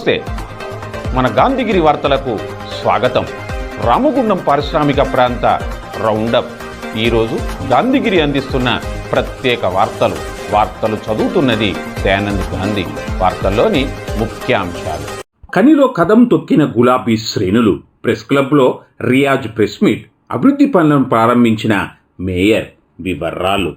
నమస్తే. మన గాంధీగిరి వార్తలకు స్వాగతం. రామగుండం పారిశ్రామిక ప్రాంత రౌండప్. ఈరోజు గాంధీగిరి అందిస్తున్న ప్రత్యేక వార్తలు. వార్తలు చదువుతున్నది దయానంద్ గాంధీ. వార్తల్లోని ముఖ్యాంశాలు. కనిలో కదం తొక్కిన గులాబీ శ్రేణులు. ప్రెస్ క్లబ్లో రియాజ్ ప్రెస్ మీట్. అభివృద్ధి పనులను ప్రారంభించిన మేయర్ వివరాలు.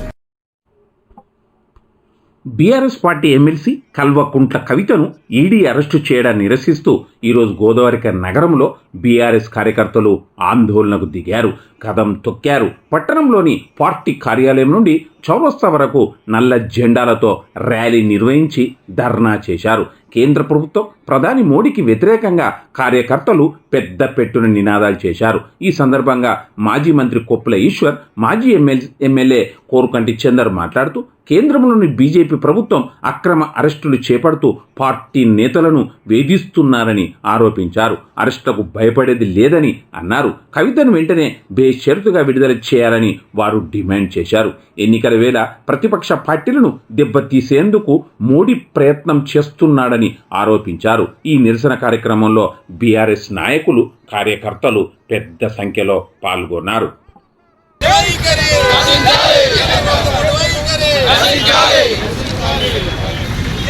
BRS party MLC Kalvakuntla కవితను ఈడీ అరెస్టు చేయడాన్ని నిరసిస్తూ ఈరోజు గోదావరిక నగరంలో బీఆర్ఎస్ కార్యకర్తలు ఆందోళనకు దిగారు కదం తొక్కారు. పట్టణంలోని పార్టీ కార్యాలయం నుండి చౌరస్తా వరకు నల్ల జెండాలతో ర్యాలీ నిర్వహించి ధర్నా చేశారు. కేంద్ర ప్రభుత్వం ప్రధాని మోడీకి వ్యతిరేకంగా కార్యకర్తలు పెద్ద పెట్టున నినాదాలు చేశారు. ఈ సందర్భంగా మాజీ మంత్రి కొప్పుల ఈశ్వర్ మాజీ ఎమ్మెల్యే ఎమ్మెల్యే కోరుకంటి చందర్ మాట్లాడుతూ కేంద్రంలోని బీజేపీ ప్రభుత్వం అక్రమ అరెస్టులు చేపడుతూ పార్టీ నేతలను వేధిస్తున్నారని ఆరోపించారు. అరెస్టులకు భయపడేది లేదని అన్నారు. కవితను వెంటనే బేషరతుగా విడుదల చేయాలని వారు డిమాండ్ చేశారు. ఎన్నికల వేళ ప్రతిపక్ష పార్టీలను దెబ్బతీసేందుకు మోడీ ప్రయత్నం చేస్తున్నాడని ఆరోపించారు. ఈ నిరసన కార్యక్రమంలో బీఆర్ఎస్ నాయకులు కార్యకర్తలు పెద్ద సంఖ్యలో పాల్గొన్నారు జై కరే జై కరే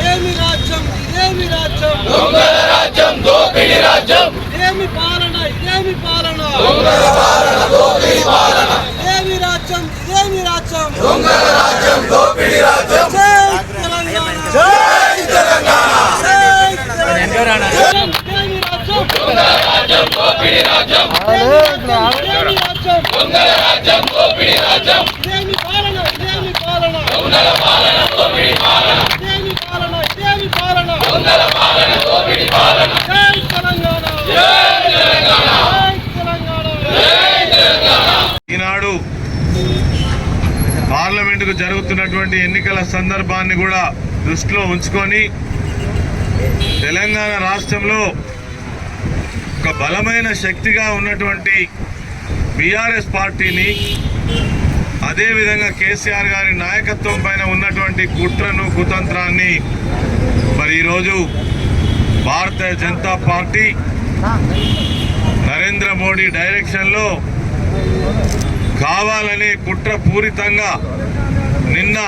ఏమి రాజ్యం ఇదేమి రాజ్యం దొంగల రాజ్యం దోపిడి రాజ్యం. ఇదేమి పాలన ఇదేమి పాలన? దొంగల పాలన దోపిడి పాలన. ఇదేమి రాజ్యం ఇదేమి రాజ్యం? దొంగల రాజ్యం దోపిడి రాజ్యం. జై తెలంగాణ. జై తెలంగాణ. జై తెలంగాణ. ఇదేమి రాజ్యం? దొంగల రాజ్యం దోపిడి రాజ్యం. ఇదేమి రాజ్యం? దొంగల రాజ్యం? దోపిడి రాజ్యం. ఇదేమి పాలన ఇదేమి పాలన? దొంగల పాలన దోపిడి పాలన ఇదేమి పాలన ఇదేమి పాలన దొంగల పాలన దోపిడి పాలన జై తెలంగాణ జై తెలంగాణ జై తెలంగాణ ఈనాడు పార్లమెంటుకు జరుగుతున్నటువంటి ఎన్నికల సందర్భాన్ని కూడా దృష్టిలో ఉంచుకొని తెలంగాణ రాష్ట్రంలో ఒక బలమైన శక్తిగా ఉన్నటువంటి బీఆర్ఎస్ పార్టీని అదేవిధంగా కేసీఆర్ గారి నాయకత్వం పైన ఉన్నటువంటి కుట్రను కుతంత్రాన్ని మరి ఈరోజు భారతీయ జనతా పార్టీ నరేంద్ర మోడీ డైరెక్షన్లో కావాలనే కుట్ర పూరితంగా నిన్న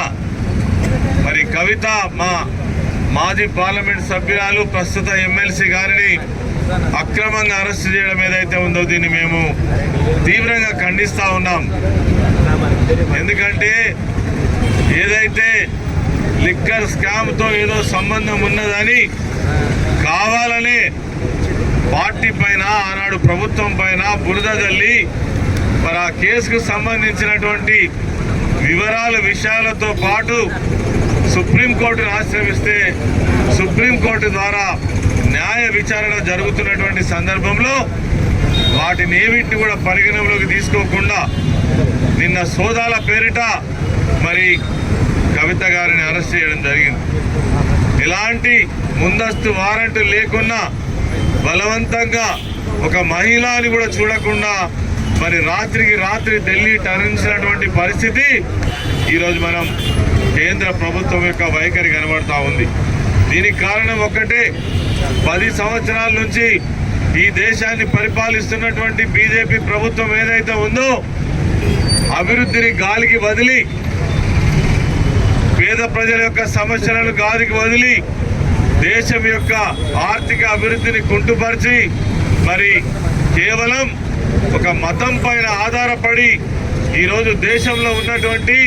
మరి కవిత మా మాజీ పార్లమెంట్ సభ్యురాలు ప్రస్తుత ఎమ్మెల్సీ గారిని అక్రమంగా అరెస్ట్ చేయడం ఏదైతే ఉందో దీన్ని మేము తీవ్రంగా ఖండిస్తా ఉన్నాం. ఎందుకంటే ఏదైతే లిక్కర్ స్కామ్తో ఏదో సంబంధం ఉన్నదని కావాలనే పార్టీ పైన ఆనాడు ప్రభుత్వం పైన బురద తల్లి మరి ఆ కేసుకు సంబంధించినటువంటి వివరాల విషయాలతో పాటు సుప్రీంకోర్టును ఆశ్రయిస్తే సుప్రీంకోర్టు ద్వారా న్యాయ విచారణ జరుగుతున్నటువంటి సందర్భంలో వాటిని ఏమిటి కూడా పరిగణలోకి తీసుకోకుండా నిన్న సోదాల పేరిట మరి కవిత గారిని అరెస్ట్ చేయడం జరిగింది. ఇలాంటి ముందస్తు వారెంట్ లేకున్నా బలవంతంగా ఒక మహిళని కూడా చూడకుండా మరి రాత్రికి రాత్రి ఢిల్లీ తరలించినటువంటి పరిస్థితి ఈరోజు మనం కేంద్ర ప్రభుత్వం యొక్క వైఖరి కనబడతా ఉంది. దీనికి కారణం ఒక్కటే పది సంవత్సరాల నుంచి ఈ దేశాన్ని పరిపాలిస్తున్నటువంటి బీజేపీ ప్రభుత్వం ఏదైతే ఉందో అభివృద్ధిని గాలికి వదిలి పేద ప్రజల యొక్క సమస్యలను గాలికి వదిలి దేశం యొక్క ఆర్థిక అభివృద్ధిని కుంటుపరిచి మరి కేవలం ఒక మతం పైన ఆధారపడి ఈరోజు దేశంలో ఉన్నటువంటి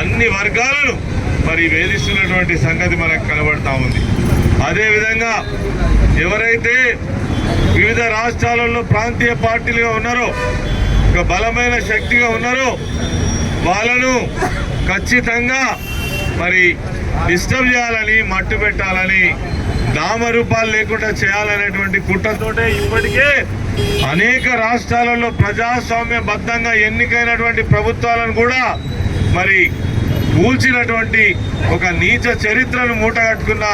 అన్ని వర్గాలను మరి వేధిస్తున్నటువంటి సంగతి మనకు కనబడతా ఉంది. అదేవిధంగా ఎవరైతే వివిధ రాష్ట్రాలలో ప్రాంతీయ పార్టీలుగా ఉన్నారో ఒక బలమైన శక్తిగా ఉన్నారో వాళ్ళను ఖచ్చితంగా మరి డిస్టర్బ్ చేయాలని మట్టు పెట్టాలని నామరూపాలు లేకుండా చేయాలనేటువంటి కుట్రతోటే ఇప్పటికే అనేక రాష్ట్రాలలో ప్రజాస్వామ్యబద్ధంగా ఎన్నికైనటువంటి ప్రభుత్వాలను కూడా మరి కూల్చినటువంటి ఒక నీచ చరిత్రను మూటగట్టుకున్న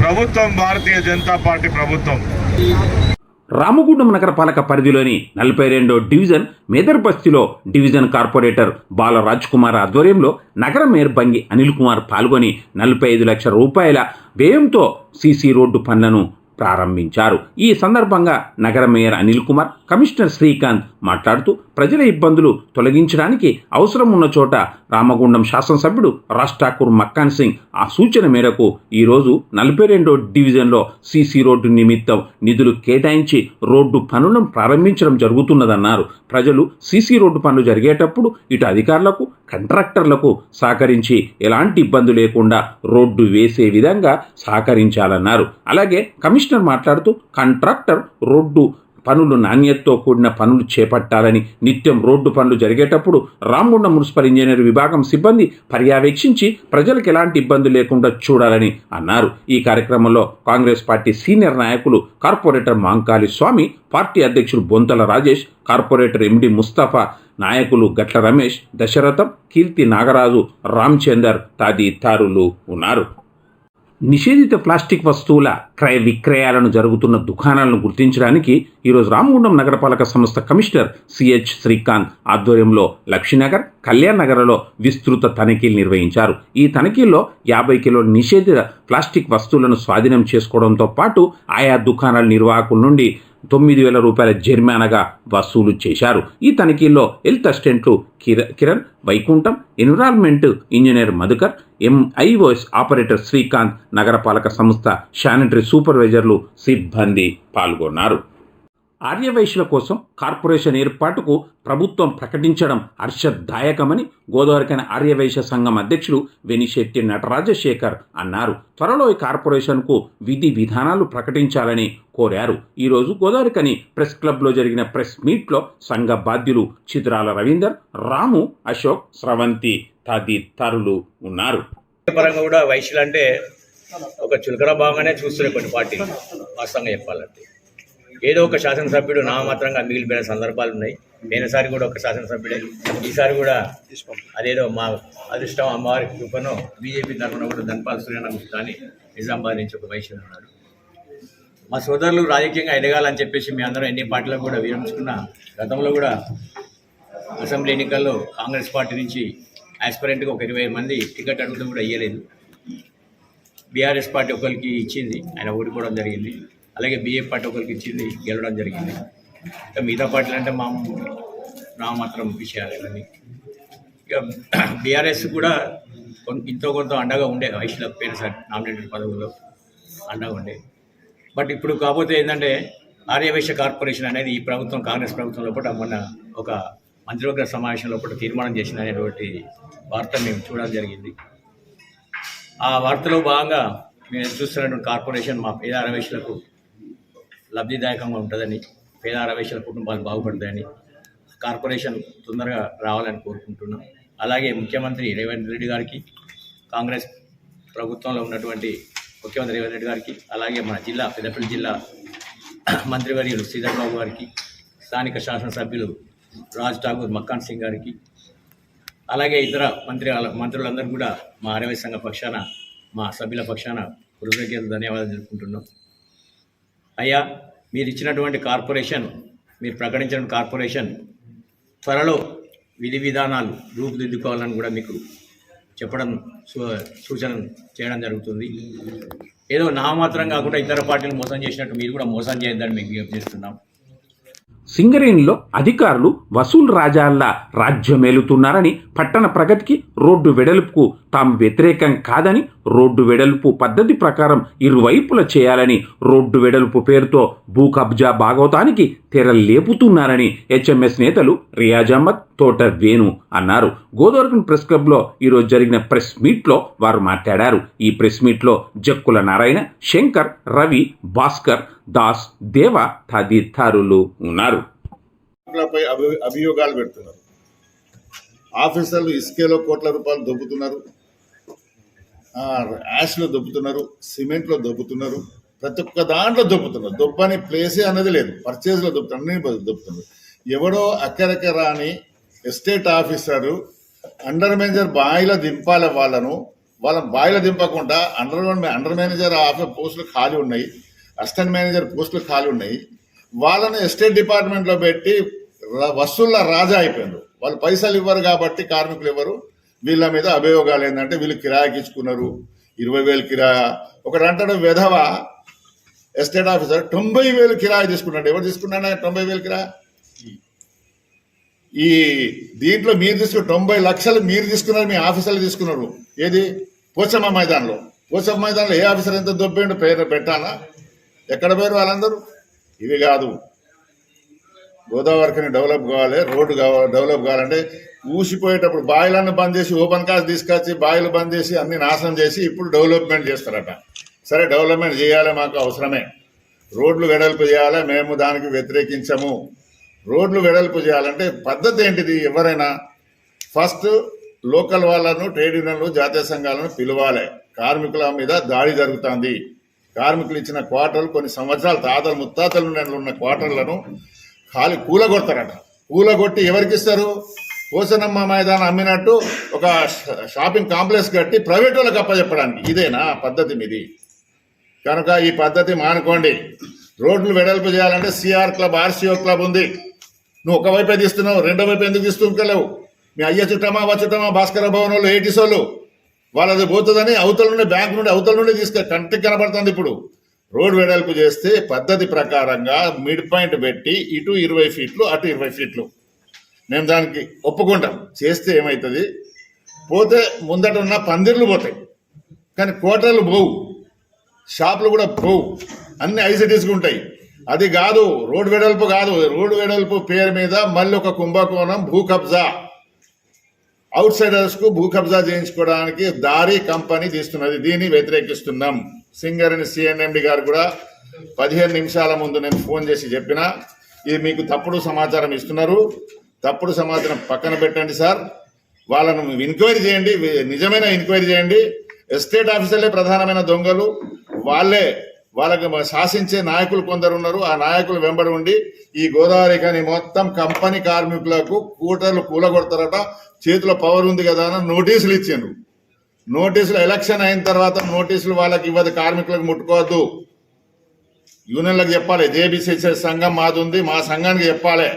ప్రభుత్వం భారతీయ జనతా పార్టీ ప్రభుత్వం. రామగుండం నగరపాలక పరిధిలోని నలభై రెండో డివిజన్ మేదర్బస్తిలో డివిజన్ కార్పొరేటర్ బాల రాజ్ కుమార్ ఆధ్వర్యంలో నగర మేయర్ బంగి అనిల్ కుమార్ పాల్గొని నలభై ఐదు లక్షల రూపాయల వ్యయంతో సీసీ రోడ్డు పనులను ప్రారంభించారు. ఈ సందర్భంగా నగర మేయర్ అనిల్ కుమార్ కమిషనర్ శ్రీకాంత్ మాట్లాడుతూ ప్రజల ఇబ్బందులు తొలగించడానికి అవసరం ఉన్న చోట రామగుండం శాసనసభ్యుడు రాజ్ ఠాకూర్ మక్కాన్ సింగ్ ఆ సూచన మేరకు ఈరోజు నలభై రెండో డివిజన్లో సీసీ రోడ్డు నిమిత్తం నిధులు కేటాయించి రోడ్డు పనులను ప్రారంభించడం జరుగుతున్నదన్నారు. ప్రజలు సీసీ రోడ్డు పనులు జరిగేటప్పుడు ఇటు అధికారులకు కంట్రాక్టర్లకు సహకరించి ఎలాంటి ఇబ్బంది లేకుండా రోడ్డు వేసే విధంగా సహకరించాలన్నారు. అలాగే కమిషనర్ మాట్లాడుతూ కాంట్రాక్టర్ రోడ్డు పనులు నాణ్యతతో కూడిన పనులు చేపట్టాలని నిత్యం రోడ్డు పనులు జరిగేటప్పుడు రామగుండం మున్సిపల్ ఇంజనీర్ విభాగం సిబ్బంది పర్యవేక్షించి ప్రజలకు ఎలాంటి ఇబ్బంది లేకుండా చూడాలని అన్నారు. ఈ కార్యక్రమంలో కాంగ్రెస్ పార్టీ సీనియర్ నాయకులు కార్పొరేటర్ మాంకాలి స్వామి పార్టీ అధ్యక్షులు బొంతల రాజేష్ కార్పొరేటర్ ఎండి ముస్తఫా నాయకులు గట్ల రమేష్ దశరథం కీర్తి నాగరాజు రామచందర్ తదితరులు ఉన్నారు. నిషేధిత ప్లాస్టిక్ వస్తువుల క్రయ విక్రయాలను జరుగుతున్న దుకాణాలను గుర్తించడానికి ఈరోజు రామగుండం నగరపాలక సంస్థ కమిషనర్ సిహెచ్ శ్రీకాంత్ ఆధ్వర్యంలో లక్ష్మీనగర్ కళ్యాణ్ నగర్లో విస్తృత తనిఖీలు నిర్వహించారు. ఈ తనిఖీల్లో యాభై కిలోల నిషేధిత ప్లాస్టిక్ వస్తువులను స్వాధీనం చేసుకోవడంతో పాటు ఆయా దుకాణాల నిర్వాహకుల నుండి తొమ్మిది వేల రూపాయల జరిమానాగా వసూలు చేశారు. ఈ తనిఖీల్లో హెల్త్ అసిస్టెంట్లు కిర Kiran Vaikuntham environment engineer Madhukar MIOS operator Srikanth నగరపాలక సంస్థ శానిటరీ సూపర్వైజర్లు సిబ్బంది పాల్గొన్నారు. ఆర్యవైశ్యుల కోసం కార్పొరేషన్ ఏర్పాటుకు ప్రభుత్వం ప్రకటించడం హర్షదాయకమని గోదావరికైన ఆర్యవైశ్య సంఘం అధ్యక్షులు వెనిశెట్టి నటరాజశేఖర్ అన్నారు. త్వరలో ఈ కార్పొరేషన్కు విధి విధానాలు ప్రకటించాలని కోరారు. ఈరోజు గోదావరికని ప్రెస్ క్లబ్లో జరిగిన ప్రెస్ మీట్లో సంఘ బాధ్యులు చిత్రాల రవీందర్ రాము అశోక్ స్రవంతి తదితరులు ఉన్నారు. పరంగా కూడా అంటే ఒక చులకన భాగంగానే చూస్తున్నాయి కొన్ని పార్టీలు వాస్తవంగా చెప్పాలంటే. ఏదో ఒక శాసనసభ్యుడు నామాత్రంగా మిగిలిపోయిన సందర్భాలు ఉన్నాయి. నేనసారి కూడా ఒక శాసనసభ్యుడే ఈసారి కూడా అదేదో మా అదృష్టం అమ్మవారి కృపను బీజేపీ తరఫున కూడా ధన్పాల్ సూర్యన గుప్తా నిజామాబాద్ నుంచి ఒక వైశ్యుడు ఉన్నాడు మా సోదరులు రాజకీయంగా ఎదగాలని చెప్పేసి మీ అందరం ఎన్ని పార్టీలకు కూడా విరమించుకున్న గతంలో కూడా అసెంబ్లీ ఎన్నికల్లో కాంగ్రెస్ పార్టీ నుంచి యాస్పరెంట్గా ఒక ఇరవై మంది టికెట్ అడుగుతూ కూడా ఇవ్వలేదు బీఆర్ఎస్ పార్టీ ఒకరికి ఇచ్చింది ఆయన ఓడిపోవడం జరిగింది. అలాగే బీఏ పార్టీ ఒకరికి ఇచ్చింది గెలవడం జరిగింది. మిగతా పార్టీలు అంటే మా నా మాత్రం విషయాలు ఇవన్నీ. ఇక బీఆర్ఎస్ కూడా కొన్- ఇంతో కొంత అండగా ఉండే వయసులో పేరు సార్ నామినేటెడ్ పదవుల్లో అండగా ఉండే. బట్ ఇప్పుడు కాకపోతే ఏంటంటే ఆర్యవైశ్య కార్పొరేషన్ అనేది ఈ ప్రభుత్వం కాంగ్రెస్ ప్రభుత్వం లోపల మొన్న ఒక మంత్రివర్గ సమావేశం లోపల తీర్మానం చేసిన అనేటువంటి వార్త మేము చూడడం జరిగింది. ఆ వార్తలో భాగంగా మేము చూస్తున్నటువంటి కార్పొరేషన్ మా పేద రమేష్లకు లబ్ధిదాయకంగా ఉంటుందని పేద రమేష్ల కుటుంబాలు బాగుపడతాయని కార్పొరేషన్ తొందరగా రావాలని కోరుకుంటున్నాం. అలాగే ముఖ్యమంత్రి రేవంత్ రెడ్డి గారికి కాంగ్రెస్ ప్రభుత్వంలో ఉన్నటువంటి ముఖ్యమంత్రి రేవంత్ రెడ్డి గారికి అలాగే మన జిల్లా పెద్దపల్లి జిల్లా మంత్రివర్యులు శ్రీధర్ బాబు గారికి స్థానిక శాసనసభ్యులు రాజ్ ఠాకూర్ మక్కాన్ సింగ్ గారికి అలాగే ఇతర మంత్రి మంత్రులందరూ కూడా మా ఆరవై సంఘ పక్షాన మా సభ్యుల పక్షాన కృతజ్ఞతలు ధన్యవాదాలు తెలుపుకుంటున్నాం. అయ్యా మీరు ఇచ్చినటువంటి కార్పొరేషన్ మీరు ప్రకటించిన కార్పొరేషన్ త్వరలో విధి విధానాలు రూపుదిద్దుకోవాలని కూడా మీకు చెప్పడం సూ- సూచన చేయడం జరుగుతుంది. ఏదో నామాత్రం కాకుండా ఇతర పార్టీలు మోసం చేసినట్టు మీరు కూడా మోసం చేయొద్దని మీకు విజ్ఞప్తి చేస్తున్నాం. సింగరేణిలో అధికారులు వసూలు రాజాల్లా రాజ్యమేలుతున్నారని పట్టణ ప్రగతికి రోడ్డు వెడల్పుకు తాము వ్యతిరేకం కాదని రోడ్డు వెడల్పు పద్ధతి ప్రకారం ఇరువైపుల చేయాలని రోడ్డు వెడల్పు పేరుతో భూ కబ్జా భాగవతానికి తెర లేపుతున్నారని హెచ్ఎంఎస్ నేతలు రియాజ్ అహ్మద్ తోట వేణు అన్నారు. గోదావరి ప్రెస్ క్లబ్లో ఈరోజు జరిగిన ప్రెస్ మీట్లో వారు మాట్లాడారు. ఈ ప్రెస్ మీట్లో జక్కుల నారాయణ శంకర్ రవి భాస్కర్ దాస్ దేవ తదితరులు ఉన్నారు. అభియోగాలు పెడుతున్నారు. ఆఫీసర్లు ఇసుకేలో కోట్ల రూపాయలు దొబ్బుతున్నారు. యాష్లో దొబ్బుతున్నారు సిమెంట్లో దొబ్బుతున్నారు ప్రతి ఒక్క దాంట్లో దొబ్బుతున్నారు. దొబ్బని ప్లేసే అనేది లేదు. పర్చేజ్లో దొబ్బుతున్నారు అన్ని దొబ్బుతున్నారు. ఎవడో అక్కరక్క రాని ఎస్టేట్ ఆఫీసరు అండర్ మేనేజర్ బాయిలో దింపాలి వాళ్ళను వాళ్ళని బాయిలో దింపకుండా అండర్ అండర్ మేనేజర్ ఆఫీస్ పోస్టులు ఖాళీ ఉన్నాయి అసిస్టెంట్ మేనేజర్ పోస్టులు ఖాళీ ఉన్నాయి. వాళ్ళని ఎస్టేట్ డిపార్ట్మెంట్లో పెట్టి వసూళ్ళ రాజా అయిపోయిండ్రు వాళ్ళు పైసలు ఇవ్వరు కాబట్టి కార్మికులు ఇవ్వరు. వీళ్ళ మీద అభియోగాలు ఏంటంటే వీళ్ళు కిరాయికి ఇచ్చుకున్నారు. ఇరవై వేలు కిరాయా. ఒకడు అంటాడు వెధవ ఎస్టేట్ ఆఫీసర్ తొంభై వేలు కిరాయి తీసుకున్నాడు. ఎవరు తీసుకున్నాడు? తొంభై వేలు కిరాయి? ఈ దీంట్లో మీరు తీసుకున్న తొంభై లక్షలు మీరు తీసుకున్నారు మీ ఆఫీసర్లు తీసుకున్నారు. ఏది? పోచమ్మ మైదానంలో. పోచమ్మ మైదానంలో ఏ ఆఫీసర్ ఎంత దొబ్బేండు పేరు పెట్టాలా? ఎక్కడ పోయారు వాళ్ళందరూ? ఇవి కాదు. గోదావరికని డెవలప్ కావాలి రోడ్డు కావాలి డెవలప్ కావాలంటే ఊసిపోయేటప్పుడు బాయిలన్నీ బంద్ చేసి ఓపెన్ కాస్ట్ తీసుకొచ్చి బాయిలు బంద్ చేసి అన్ని నాశనం చేసి ఇప్పుడు డెవలప్మెంట్ చేస్తారట. సరే డెవలప్మెంట్ చేయాలి మాకు అవసరమే. రోడ్లు వెడల్పు చేయాలి మేము దానికి వ్యతిరేకించము. రోడ్లు వెడల్పు చేయాలంటే పద్ధతి ఏంటిది ఎవరైనా? ఫస్ట్ లోకల్ వాళ్ళను ట్రేడ్ యూనియన్లు జాతీయ సంఘాలను పిలవాలి. కార్మికుల మీద దాడి జరుగుతుంది. కార్మికులు ఇచ్చిన క్వార్టర్లు కొన్ని సంవత్సరాలు తాతలు ముత్తాతల నుండి ఉన్న క్వార్టర్లను ఖాళీ కూలగొడతారట. కూలగొట్టి ఎవరికి ఇస్తారు? ఓసనమ్మ మైదానం అమ్మినట్టు ఒక షాపింగ్ కాంప్లెక్స్ కట్టి ప్రైవేట్ వాళ్ళకి అప్పచెప్పడానికి. ఇదేనా పద్ధతి మీది? కనుక ఈ పద్ధతి మానుకోండి. రోడ్లు వెడల్పు చేయాలంటే సిఆర్ క్లబ్ ఆర్సీఓ క్లబ్ ఉంది. నువ్వు ఒక వైపే తీస్తున్నావు రెండో వైపు ఎందుకు తీసుకుంటలేవు? మీ అయ్య చుట్టమా వా చుట్టమా భాస్కర భవన్ వాళ్ళు ఏటీస్ వాళ్ళు? వాళ్ళది పోతుందని అవతల నుండి బ్యాంక్ నుండి అవతల నుండి తీసుకు కంటికి కనబడుతుంది ఇప్పుడు. రోడ్ వెడల్పు చేస్తే పద్ధతి ప్రకారంగా మిడ్ పాయింట్ పెట్టి ఇటు ఇరవై ఫీట్లు అటు ఇరవై ఫీట్లు. మేము దానికి ఒప్పుకుంటాం. చేస్తే ఏమవుతుంది పోతే ముందట ఉన్న పందిర్లు పోతాయి. కానీ కోటలు పోవు. షాపులు కూడా పోవు. అన్ని ఐసిటీస్కి ఉంటాయి. అది కాదు రోడ్డు వెడల్పు కాదు. రోడ్డు వెడల్పు పేరు మీద మళ్ళీ ఒక కుంభకోణం భూ కబ్జా. అవుట్ సైడర్స్కు భూ కబ్జా చేయించుకోవడానికి దారి కంపెనీ తీస్తున్నది. దీన్ని వ్యతిరేకిస్తున్నాం. సింగరేణి సిఎన్ఎండి గారు కూడా పదిహేను నిమిషాల ముందు నేను ఫోన్ చేసి చెప్పిన. ఇది మీకు తప్పుడు సమాచారం ఇస్తున్నారు. తప్పుడు సమాచారం పక్కన పెట్టండి సార్. వాళ్ళను ఎంక్వైరీ చేయండి. నిజమైన ఎంక్వైరీ చేయండి. ఎస్టేట్ ఆఫీసర్లే ప్రధానమైన దొంగలు. వాళ్ళే వాళ్ళకి శాసించే నాయకులు కొందరు ఉన్నారు. ఆ నాయకులు వెంబడి ఉండి ఈ గోదావరి కానీ మొత్తం కంపెనీ కార్మికులకు కూటర్లు కూలగొడతారట. చేతిలో పవర్ ఉంది కదా అని నోటీసులు ఇచ్చిండ్రు. నోటీసులు ఎలక్షన్ అయిన తర్వాత నోటీసులు వాళ్ళకి ఇవ్వదు కార్మికులకు ముట్టుకోవద్దు. యూనియన్లకు చెప్పాలి. జేబీసీసీ సంఘం మాది ఉంది మా సంఘానికి చెప్పాలి.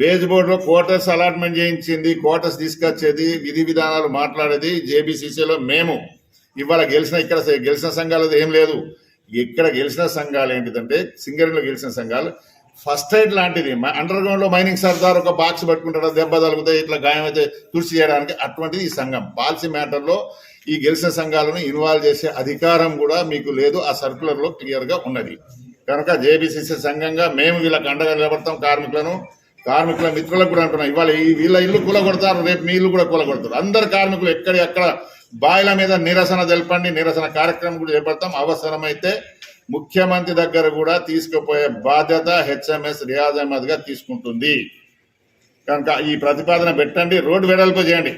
వేజ్ బోర్డులో క్వార్టర్స్ అలాట్మెంట్ చేయించింది క్వార్టర్స్ తీసుకొచ్చేది విధి విధానాలు మాట్లాడేది జేబీసీసీలో మేము. ఇవాళ గెలిచిన ఇక్కడ గెలిచిన సంఘాలు ఏం లేదు. ఇక్కడ గెలిచిన సంఘాలు ఏంటిదంటే సింగరేణిలో గెలిచిన సంఘాలు. ఫస్ట్ ఎయిడ్ లాంటిది అండర్ గ్రౌండ్లో మైనింగ్ సర్దార్ ఒక బాక్స్ పట్టుకుంటాడు దెబ్బ తలుగుతాయి ఇట్లా గాయం అయితే తుడిచి చేయడానికి అటువంటిది ఈ సంఘం. పాలసీ మ్యాటర్లో ఈ గెలిచిన సంఘాలను ఇన్వాల్వ్ చేసే అధికారం కూడా మీకు లేదు ఆ సర్కులర్లో క్లియర్గా ఉన్నది. కనుక జేబీసీసీ సంఘంగా మేము వీళ్ళకి అండగా నిలబడతాం కార్మికులను. కార్మికుల మిత్రులకు కూడా అంటున్నా ఇవాళ ఈ వీళ్ళ ఇల్లు కూలగొడతారు రేపు మీ ఇల్లు కూడా కూలగొడతారు. అందరు కార్మికులు ఎక్కడి అక్కడ బాయిల మీద నిరసన తెలపండి నిరసన కార్యక్రమం కూడా చేపడతాం. అవసరమైతే ముఖ్యమంత్రి దగ్గర కూడా తీసుకుపోయే బాధ్యత హెచ్ఎంఎస్ రియాజ్ అహ్మద్గా తీసుకుంటుంది. కనుక ఈ ప్రతిపాదన పెట్టండి రోడ్డు వెడల్పు చేయండి.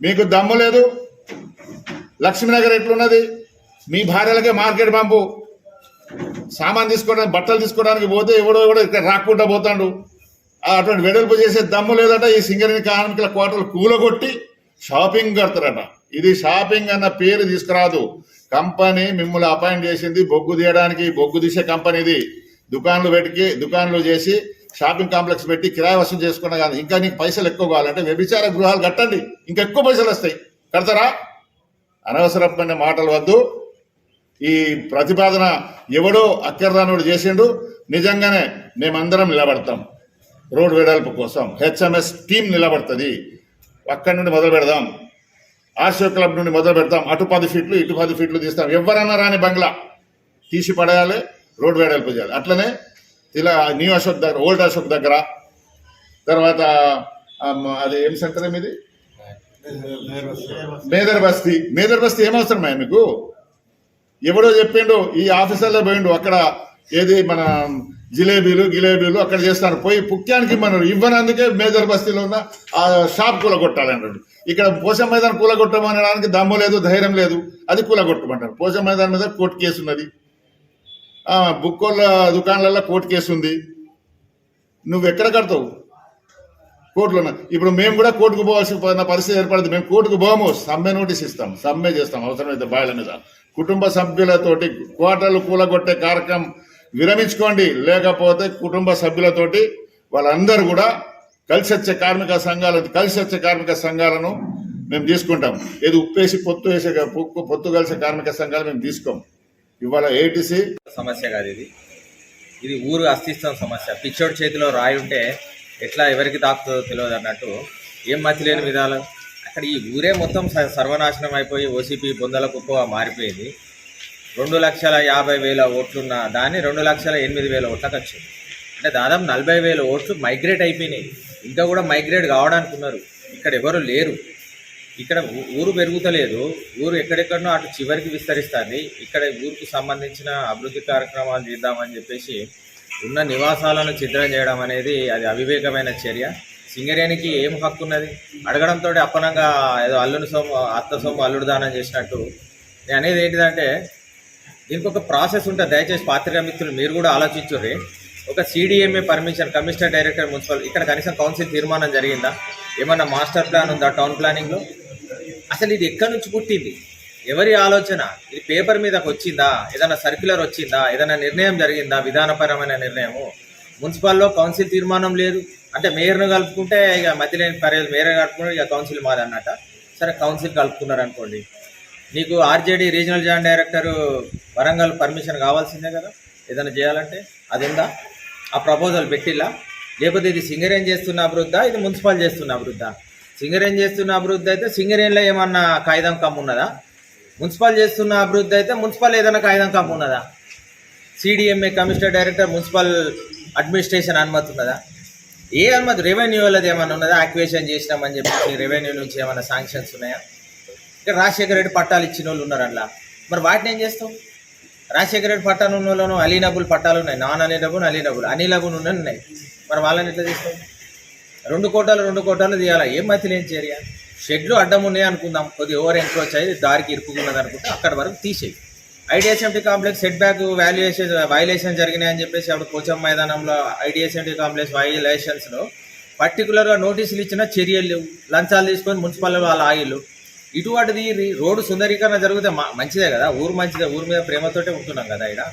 మీకు దమ్ము లేదు లక్ష్మీనగర్ ఎట్లున్నది? మీ భార్యలకే మార్కెట్ పంపు. సామాన్ తీసుకోవడానికి బట్టలు తీసుకోవడానికి పోతే ఎవడో ఎవడో ఇక్కడ రాకుండా పోతాడు. అటువంటి వెడల్పు చేసే దమ్ము లేదట. ఈ సింగరేణి కార్మికుల కోటలు కూలగొట్టి షాపింగ్ కడతారట. ఇది షాపింగ్ అన్న పేరు తీసుకురాదు. కంపెనీ మిమ్మల్ని అపాయింట్ చేసింది బొగ్గు తీయడానికి బొగ్గు తీసే కంపెనీది దుకాన్లు పెట్టి దుకాన్లు చేసి షాపింగ్ కాంప్లెక్స్ పెట్టి కిరాయి వసూలు చేసుకున్నా కానీ ఇంకా నీకు పైసలు ఎక్కువ కావాలంటే వ్యభిచార గృహాలు కట్టండి. ఇంకా ఎక్కువ పైసలు వస్తాయి. కడతారా? అనవసరమైన మాటలు వద్దు. ఈ ప్రతిపాదన ఎవడో అక్కర్రానుడు చేసిండు. నిజంగానే మేమందరం నిలబడతాం. రోడ్డు వెడల్పు కోసం హెచ్ఎంఎస్ టీం నిలబడుతుంది. అక్కడి నుండి మొదలు పెడదాం. ఆర్షో క్లబ్ నుండి మొదలు పెడతాం అటు పది ఫీట్లు ఇటు పది ఫీట్లు తీస్తాం. ఎవరన్నా రాని బంగ్లా తీసి పడేయాలి రోడ్ వెడల్పు చేయాలి. అట్లనే ఇలా న్యూ అశోక్ దగ్గర ఓల్డ్ అశోక్ దగ్గర తర్వాత అది ఏం సెంటర్ ఏమిది మేదర్ బస్తీ. మేదర్ బస్తీ ఏమవసరమా మీకు? ఎవడో చెప్పిండు ఈ ఆఫీసర్లో పోయిండు అక్కడ ఏది మన జిలేబీలు గిలేబీలు అక్కడ చేస్తాను పోయి పుక్యానికి మనం ఇవ్వనందుకే మేజర్ బస్తీలో ఉన్న ఆ షాప్ కూలగొట్టాలన్నాడు. ఇక్కడ పోషం మైదాన్ కూలగొట్టమనడానికి దమ్ము లేదు ధైర్యం లేదు. అది కూలగొట్టమంటారు. పోషం మైదాన్ మీద కోర్టు కేసు ఉన్నది. బుక్కోళ్ళ దుకాణాలలో కోర్టు కేసు ఉంది. నువ్వు ఎక్కడ కడతావు? కోర్టులో ఇప్పుడు మేము కూడా కోర్టుకు పోవాల్సిన పరిస్థితి ఏర్పడింది. మేము కోర్టుకు పోము. సమ్మె నోటీస్ ఇస్తాం. సమ్మె చేస్తాం. అవసరమైతే బాయిల మీద. కుటుంబ సభ్యులతోటి కోటలు కూలగొట్టే కార్యక్రమం విరమించుకోండి. లేకపోతే కుటుంబ సభ్యులతోటి వాళ్ళందరూ కూడా కలిసి వచ్చే కార్మిక సంఘాలు కలిసి వచ్చే కార్మిక సంఘాలను మేము తీసుకుంటాం. ఏది ఉప్పేసి పొత్తు వేసే పొత్తు కలిసే కార్మిక సంఘాలు మేము తీసుకోం. ఇవాళ ఏటీసీ సమస్య కాదు ఇది. ఇది ఊరు అస్తిత్వం సమస్య. పిచ్చోడి చేతిలో రాయి ఉంటే ఎట్లా ఎవరికి తాకుతుందో తెలియదు అన్నట్టు ఏం మతి లేని విధాలు అక్కడ ఈ ఊరే మొత్తం సర్వనాశనం అయిపోయి ఓసీపీ బొందల కుప్పగా మారిపోయింది. రెండు లక్షల యాభై వేల ఓట్లున్న దాన్ని రెండు లక్షల ఎనిమిది వేల ఓట్లకు వచ్చింది. అంటే దాదాపు నలభై వేల ఓట్లు మైగ్రేట్ అయిపోయినాయి. ఇంకా కూడా మైగ్రేట్ కావడానికి ఉన్నారు ఇక్కడ ఎవరు లేరు. ఇక్కడ ఊరు పెరుగుతలేదు. ఊరు ఎక్కడెక్కడనో అటు చివరికి విస్తరిస్తుంది. ఇక్కడ ఊరికి సంబంధించిన అభివృద్ధి కార్యక్రమాలు చేద్దామని చెప్పేసి ఉన్న నివాసాలను చిత్రం చేయడం అనేది అది అవివేకమైన చర్య. సింగరేణికి ఏం హక్కు ఉన్నది? అడగడంతో అప్పనంగా ఏదో అల్లుని సొమ్ము అత్త సొమ్ము అల్లుడు దానం చేసినట్టు. నేను అనేది ఏంటిదంటే దీనికి ఒక ప్రాసెస్ ఉంటుంది. దయచేసి పాత్రికా మిత్రులు మీరు కూడా ఆలోచించుర్రి ఒక CDMA permission commissioner director municipal ఇక్కడ కనీసం కౌన్సిల్ తీర్మానం జరిగిందా? ఏమన్నా మాస్టర్ ప్లాన్ ఉందా టౌన్ ప్లానింగ్లో? అసలు ఇది ఎక్కడి నుంచి పుట్టింది? ఎవరి ఆలోచన? ఇది పేపర్ మీదకి వచ్చిందా? ఏదైనా సర్క్యులర్ వచ్చిందా? ఏదైనా నిర్ణయం జరిగిందా? విధానపరమైన నిర్ణయము? మున్సిపల్లో కౌన్సిల్ తీర్మానం లేదు. అంటే మేయర్ను కలుపుకుంటే ఇక మధ్యలేని పర్యాలు మేయర్ కలుపుకుంటే ఇక కౌన్సిల్ మాది అన్నట్ట సరే కౌన్సిల్ కలుపుకున్నారు అనుకోండి నీకు RJD regional joint director Warangal permission కావాల్సిందే కదా? ఏదైనా చేయాలంటే అది ఉందా ఆ ప్రపోజల్ పెట్టిలా లేకపోతే ఇది సింగరేం చేస్తున్న అభివృద్ధా? ఇది మున్సిపల్ చేస్తున్న అభివృద్ధా? సింగరేం చేస్తున్న అభివృద్ధి అయితే సింగరేన్లో ఏమన్నా కాగితం కమ్ము ఉన్నదా? మున్సిపల్ చేస్తున్న అభివృద్ధి అయితే మున్సిపల్ ఏదైనా కాగితం కమ్ము ఉన్నదా? CDMA commissioner director municipal administration అనుమతి ఉన్నదా? ఏ అనుమతి? రెవెన్యూ వాళ్ళది ఏమన్నా ఉన్నదా? యాక్వేషన్ చేసినామని చెప్పి రెవెన్యూ నుంచి ఏమైనా శాంక్షన్స్ ఉన్నాయా? ఇక్కడ రాజశేఖర రెడ్డి పట్టాలు ఇచ్చిన వాళ్ళు ఉన్నారు మరి వాటిని ఏం చేస్తాం రాజశేఖర రెడ్డి పట్టాలు ఉన్న వాళ్ళను అలీనబుల్ పట్టాలు ఉన్నాయి. నాన్ అలీనబుల్ అలీనబుల్ అనిలబుల్ ఉన్నాయి. మరి వాళ్ళని ఎట్లా చేస్తాం రెండు కోటాలు రెండు కోటాలు తీయాలా? ఏం మతి ఏం చర్య షెడ్లు అడ్డం ఉన్నాయి అనుకుందాం. కొద్ది ఓవర్ ఎంక్రోచ్ అయ్యి దారికి ఇరుక్కున్నది అనుకుంటే అక్కడ వరకు తీసేయి. IDSMT complex set back valuation violation జరిగినాయని చెప్పేసి అప్పుడు కోచం మైదానంలో ఐడిఎస్ఎంటీ కాంప్లెక్స్ వైలేషన్స్లో పర్టికులర్గా నోటీసులు ఇచ్చిన చర్యలు లేవు. లంచాలు తీసుకొని మున్సిపల్ వాళ్ళు ఆగిళ్ళు ఇటువంటిది రోడ్డు సుందరీకరణ జరిగితే మంచిదే కదా? ఊరు మంచిదే ఊరు మీద ప్రేమతోటే ఉంటున్నాం కదా ఇక్కడ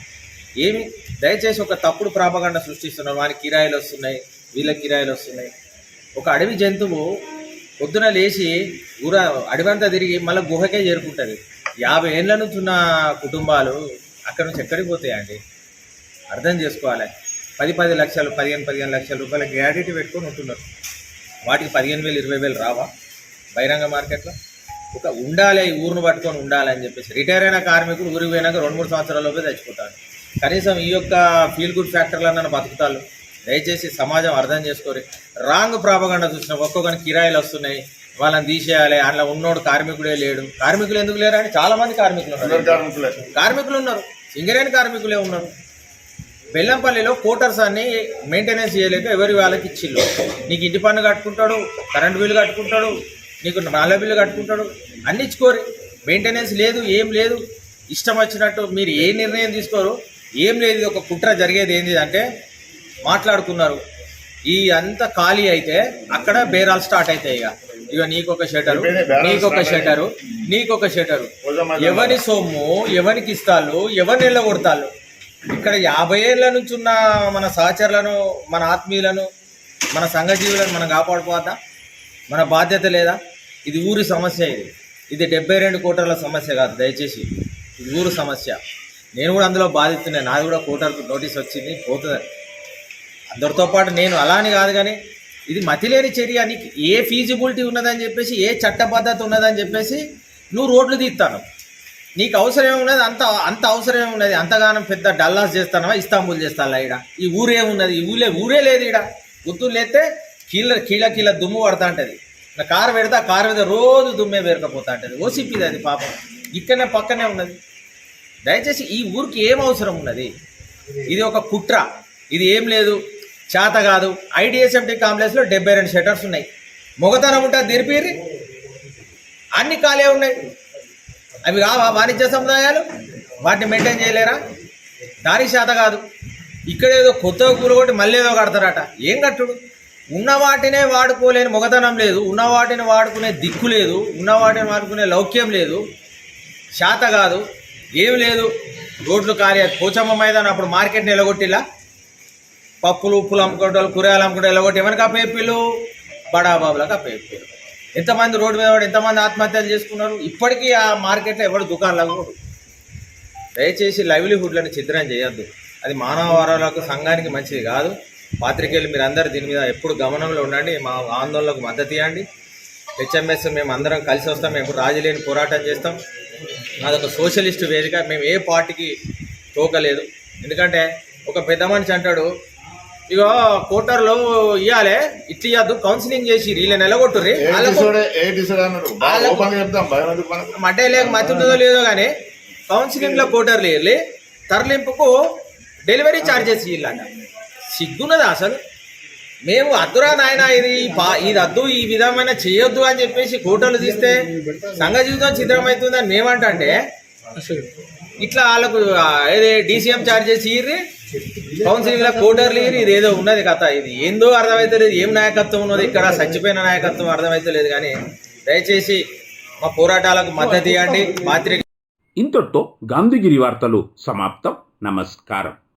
ఏమి? దయచేసి ఒక తప్పుడు ప్రాపగండ సృష్టిస్తున్నారు వానికి కిరాయిలు వస్తున్నాయి వీళ్ళకి కిరాయిలు వస్తున్నాయి. ఒక అడవి జంతువు పొద్దున లేచి ఊర అడవంతా తిరిగి మళ్ళీ గుహకే చేరుకుంటుంది. యాభై ఏళ్ళ నుంచి ఉన్న కుటుంబాలు అక్కడ నుంచి ఎక్కడికి పోతాయండి అర్థం చేసుకోవాలి. పది పది లక్షలు పదిహేను పదిహేను లక్షల రూపాయల గ్రాడ్యుటీ పెట్టుకొని ఉంటున్నారు. వాటికి పదిహేను వేలు ఇరవై వేలు రావా? బహిరంగ మార్కెట్లో? ఒక ఉండాలి ఊరును పట్టుకొని ఉండాలి అని చెప్పేసి. రిటైర్ అయిన కార్మికులు ఊరికి పోయినాక రెండు మూడు సంవత్సరాలలోపే చచ్చిపోతారు. కనీసం ఈ యొక్క ఫీల్ గుడ్ ఫ్యాక్టర్లో నన్ను బతుకుతారు దయచేసి సమాజం అర్థం చేసుకోరు. రాంగ్ ప్రాపగండ చూసిన ఒక్కొక్కరికి కిరాయిలు వస్తున్నాయి. వాళ్ళని తీసేయాలి. అందులో ఉన్నోడు కార్మికుడే లేడు. కార్మికులు ఎందుకు లేరు అని చాలా మంది కార్మికులు ఉన్నారు. కార్మికులే. కార్మికులు ఉన్నారు. సింగరేణి కార్మికులే ఉన్నారు. బెల్లంపల్లిలో కోటర్స్ అన్ని మెయింటెనెన్స్ చేయలేక ఎవరి వాళ్ళకి ఇచ్చిళ్ళు? నీకు ఇంటి పన్ను కట్టుకుంటాడు కరెంట్ బిల్లు కట్టుకుంటాడు నీకు నల్ల బిల్లు కట్టుకుంటాడు. అన్ని ఇచ్చుకోరు. మెయింటెనెన్స్ లేదు ఏం లేదు. ఇష్టం వచ్చినట్టు మీరు ఏ నిర్ణయం తీసుకోరు? ఏం లేదు ఇది ఒక కుట్ర జరిగేది ఏంటి అంటే మాట్లాడుకున్నారు. ఈ అంత ఖాళీ అయితే అక్కడ బేరాలు స్టార్ట్ అవుతాయి ఇక. ఇక నీకొక షటరు నీకొక షటరు నీకొక షటరు. ఎవరి సొమ్ము ఎవరికి ఇస్తాళ్ళు ఎవరిని వెళ్ళగొడతాళ్ళు ఇక్కడ యాభై ఏళ్ళ నుంచి ఉన్న మన సహచరులను మన ఆత్మీయులను మన సంఘజీవులను మనం కాపాడుకోవద్దా? మన బాధ్యత లేదా? ఇది ఊరి సమస్య ఇది. ఇది డెబ్బై రెండు కోటర్ల సమస్య కాదు దయచేసి. ఇది ఊరు సమస్య. నేను కూడా అందులో బాధితున్నాను నాది కూడా కోటర్కు నోటీస్ వచ్చింది పోతుంది. అందరితో పాటు నేను అలా అని కాదు కానీ ఇది మతిలేని చర్య. నీకు ఏ ఫీజిబిలిటీ ఉన్నదని చెప్పేసి ఏ చట్టబద్ధత ఉన్నదని చెప్పేసి నువ్వు రోడ్లు తీస్తాను. నీకు అవసరం ఉన్నది అంత అంత అవసరం ఉన్నది. అంతగానం పెద్ద డల్లాస్ చేస్తానవా ఇస్తాంబుల్ చేస్తాను ఈడ. ఈ ఊరే ఉన్నది ఈ ఊరే ఊరే లేదు ఈడ. గుర్తులు లేతే కీళ్ళ కీళ్ళ కీళ్ళ దుమ్ము పడతా ఉంటుంది నా కారు పెడితే ఆ కారు మీద రోజు దుమ్మే పేరుకపోతా అంటది. ఓసీపీది అది పాపం. ఇక్కడనే పక్కనే ఉన్నది. దయచేసి ఈ ఊరికి ఏం అవసరం ఉన్నది? ఇది ఒక కుట్ర. ఇది ఏం లేదు. చేత కాదు. ఐడిఎస్ఎంటీ కాంప్లెక్స్లో డెబ్బై రెండు షెటర్స్ ఉన్నాయి. మొగతనం ఉంటుంది తెరిపిర్రి. అన్ని ఖాళీ ఉన్నాయి. అవి కావా వాణిజ్య సముదాయాలు? వాటిని మెయింటైన్ చేయలేరా? దానికి చేత కాదు. ఇక్కడ ఏదో కొత్తగా కూలగొట్టి మళ్ళీ ఏదో కడతారట. ఏం కట్టుడు? ఉన్న వాటినే వాడుకోలేని మొగతనం లేదు ఉన్న వాటిని వాడుకునే దిక్కు లేదు ఉన్న వాటిని వాడుకునే లౌక్యం లేదు శాత కాదు ఏం లేదు. రోడ్లు ఖాళీ పోచమ్మ మైదానం అప్పుడు మార్కెట్ నిలగొట్టిలా పప్పులు ఉప్పులు అమ్ముకోవడం కూరగాయలు అమ్ముకోవడం ఎలగొట్టి ఎవరికి అప్పేపిల్లు బడాబాబులకు అప్పేపిల్లు ఎంతమంది రోడ్డు మీద వాడు ఎంతమంది ఆత్మహత్యలు చేసుకున్నారు? ఇప్పటికీ ఆ మార్కెట్లో ఎవరు దుకాణాలు కూడా దయచేసి లైవ్లీహుడ్లను చిత్రం చేయొద్దు. అది మానవ వరాలకు సంఘానికి మంచిది కాదు. పాత్రికేయులు మీరు అందరు దీని మీద ఎప్పుడు గమనంలో ఉండండి మా ఆందోళనకు మద్దతు ఇవ్వండి. హెచ్ఎంఎస్ మేము అందరం కలిసి వస్తాం మేము రాజీ లేని పోరాటం చేస్తాం. అదొక సోషలిస్ట్ వేదిక మేము ఏ పార్టీకి తోకలేదు. ఎందుకంటే ఒక పెద్ద మనిషి అంటాడు ఇగో కోటర్లో ఇవ్వాలి ఇట్లా ఇవ్వద్దు కౌన్సిలింగ్ చేసి వీళ్ళని నిలగొట్టుర్రి. మడ్డే లేక మతి ఉంటుందో లేదో కానీ కౌన్సిలింగ్లో కోటర్లు వెళ్ళి తరలింపుకు డెలివరీ ఛార్జెస్ ఇవ్వాలంట సిగ్గున్నది అసలు. మేము అద్దురా నాయన ఇది ఇది అద్దు ఈ విధమైన చేయొద్దు అని చెప్పేసి ఫోటోలు తీస్తే సంఘ జీవితం అని మేమంటే ఇట్లా వాళ్ళకు ఏదే డీసీఎం ఛార్జెస్ ఇయ్యి కౌన్సిలింగ్లో కోటర్లు ఇయ్యి ఇది ఏదో ఉన్నది కథ ఇది. ఏందో అర్థమవుతలేదు ఏం నాయకత్వం ఉన్నది ఇక్కడ చచ్చిపోయిన నాయకత్వం అర్థమైతలేదు కానీ దయచేసి మా పోరాటాలకు మద్దతు ఇవ్వండి. మాత్రిక ఇంతటితో గాంధీగిరి వార్తలు సమాప్తం. నమస్కారం.